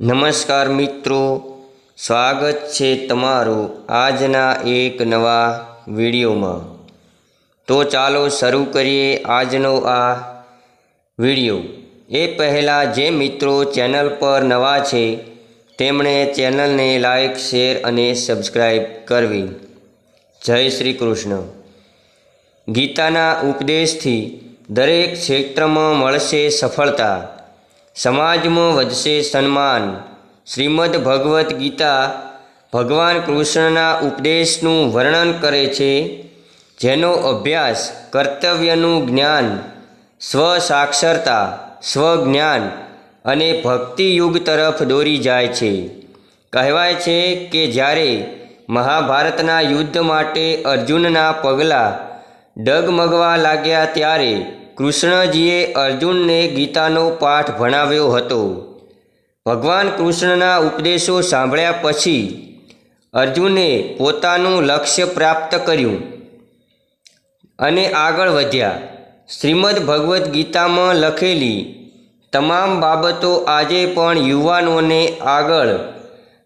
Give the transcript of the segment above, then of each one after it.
નમસ્કાર મિત્રો, સ્વાગત છે તમારું આજના એક નવા વિડીયોમાં. તો ચાલો શરૂ કરીએ આજનો આ વીડિયો. એ પહેલાં જે મિત્રો ચેનલ પર નવા છે, તેમણે ચેનલને લાઈક, શેર અને સબસ્ક્રાઈબ કરવી. જય શ્રી કૃષ્ણ. ગીતાના ઉપદેશથી દરેક ક્ષેત્રમાં મળશે સફળતા. સમાજમાં વધશે સન્માન. શ્રીમદ ભગવદ્ ગીતા ભગવાન કૃષ્ણના ઉપદેશનું વર્ણન કરે છે, જેનો અભ્યાસ કર્તવ્યનું જ્ઞાન સ્વ સાક્ષરતા સ્વજ્ઞાન અને ભક્તિયુગ તરફ દોરી જાય છે. કહેવાય છે કે જ્યારે મહાભારતના યુદ્ધ માટે અર્જુનના પગલાં ડગમગવા લાગ્યા ત્યારે કૃષ્ણજીએ અર્જુનને ગીતાનો પાઠ ભણાવ્યો હતો. ભગવાન કૃષ્ણના ઉપદેશો સાંભળ્યા પછી અર્જુને પોતાનું લક્ષ્ય પ્રાપ્ત કર્યું અને આગળ વધ્યા. શ્રીમદ ભગવદ્ ગીતામાં લખેલી તમામ બાબતો આજે પણ યુવાનોને આગળ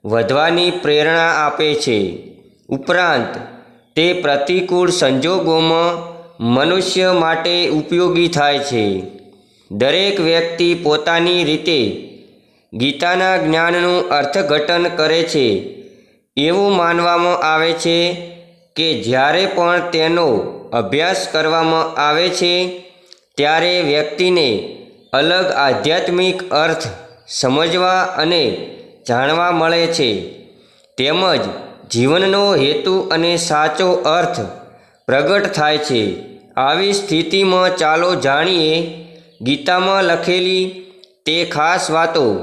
વધવાની પ્રેરણા આપે છે. ઉપરાંત તે પ્રતિકૂળ સંજોગોમાં મનુષ્ય માટે ઉપયોગી થાય છે. દરેક વ્યક્તિ પોતાની રીતે ગીતાના જ્ઞાનનું અર્થઘટન કરે છે. એવું માનવામાં આવે છે કે જ્યારે પણ તેનો અભ્યાસ કરવામાં આવે છે, ત્યારે વ્યક્તિને અલગ આધ્યાત્મિક અર્થ સમજવા અને જાણવા મળે છે. તેમજ જીવનનો હેતુ અને સાચો અર્થ પ્રગટ થાય છે. આવી સ્થિતિમાં ચાલો જાણીએ ગીતામાં લખેલી તે ખાસ વાતો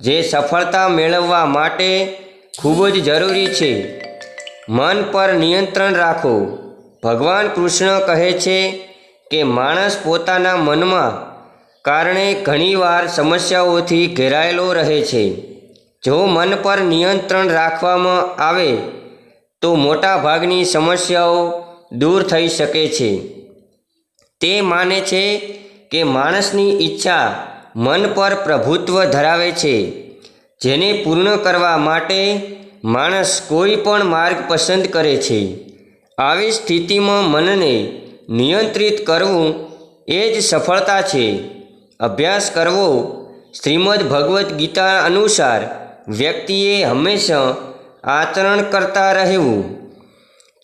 જે સફળતા મેળવવા માટે ખૂબ જ જરૂરી છે. મન પર નિયંત્રણ રાખો. ભગવાન કૃષ્ણ કહે છે કે માણસ પોતાના મનમાં કારણે ઘણીવાર સમસ્યાઓથી ઘેરાયેલો રહે છે. જો મન પર નિયંત્રણ રાખવામાં આવે તો મોટાભાગની સમસ્યાઓ દૂર થઈ શકે છે. તે માને છે કે માણસની ઈચ્છા મન પર પ્રભુત્વ ધરાવે છે. જેને પૂર્ણ કરવા માટે માણસ કોઈ પણ માર્ગ પસંદ કરે છે. આવી સ્થિતિમાં મનને નિયંત્રિત કરવું એ જ સફળતા છે. અભ્યાસ કરવો શ્રીમદ ભગવદ્ ગીતા અનુસાર વ્યક્તિએ હંમેશા આચરણ કરતા રહેવું.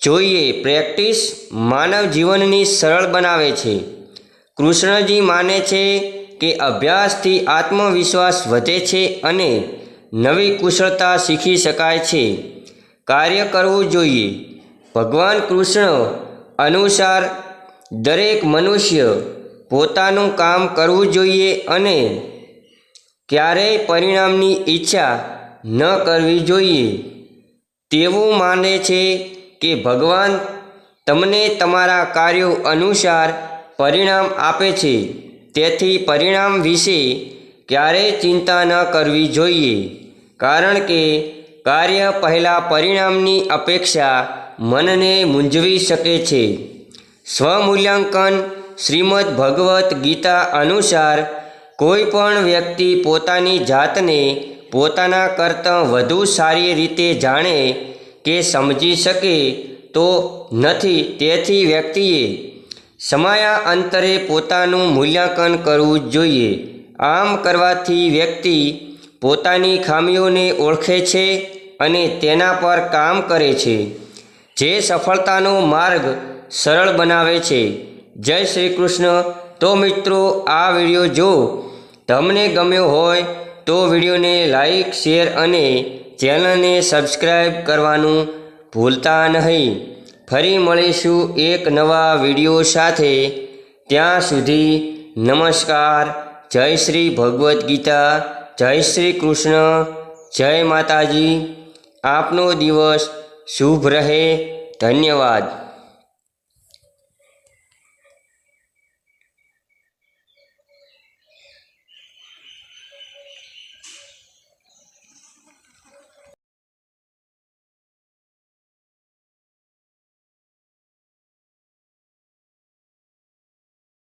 જોઈએ, પ્રેક્ટિસ માનવ જીવનની સરળ બનાવે છે. કૃષ્ણજી માને છે કે અભ્યાસથી આત્મવિશ્વાસ વધે છે અને નવી કુશળતા શીખી શકાય છે. કાર્ય કરવું જોઈએ. ભગવાન કૃષ્ણ અનુસાર દરેક મનુષ્ય પોતાનું કામ કરવું જોઈએ અને ક્યારેય પરિણામની ઈચ્છા ન કરવી જોઈએ. તેવું માને છે કે ભગવાન તમને તમારા કાર્યો અનુસાર પરિણામ આપે છે. તેથી પરિણામ વિશે ક્યારેય ચિંતા ન કરવી જોઈએ. કારણ કે કાર્ય પહેલાં પરિણામની અપેક્ષા મનને મૂંઝવી શકે છે. સ્વમૂલ્યાંકન શ્રીમદ ભગવદ્ ગીતા અનુસાર કોઈ પણ વ્યક્તિ પોતાની જાતને પોતાના કરતાં વધુ સારી રીતે જાણે કે સમજી શકે તો નથી. તેથી વ્યક્તિએ સમયા અંતરે પોતાનું મૂલ્યાંકન કરવું જોઈએ. આમ કરવાથી વ્યક્તિ પોતાની ખામીઓને ઓળખે છે અને તેના પર કામ કરે છે. જે સફળતાનો માર્ગ સરળ બનાવે છે. જય શ્રી કૃષ્ણ. તો મિત્રો, આ વીડિયો જો તમને ગમ્યો હોય તો વિડીયોને લાઈક, શેર અને ચેનલને સબસ્ક્રાઈબ કરવાનું ભૂલતા નહીં. ફરી મળીશું એક નવા વીડિયો સાથે. ત્યાં સુધી નમસ્કાર. જય શ્રી ભગવદ્ ગીતા. જય શ્રી કૃષ્ણ. જય માતાજી. આપનો દિવસ શુભ રહે. ધન્યવાદ.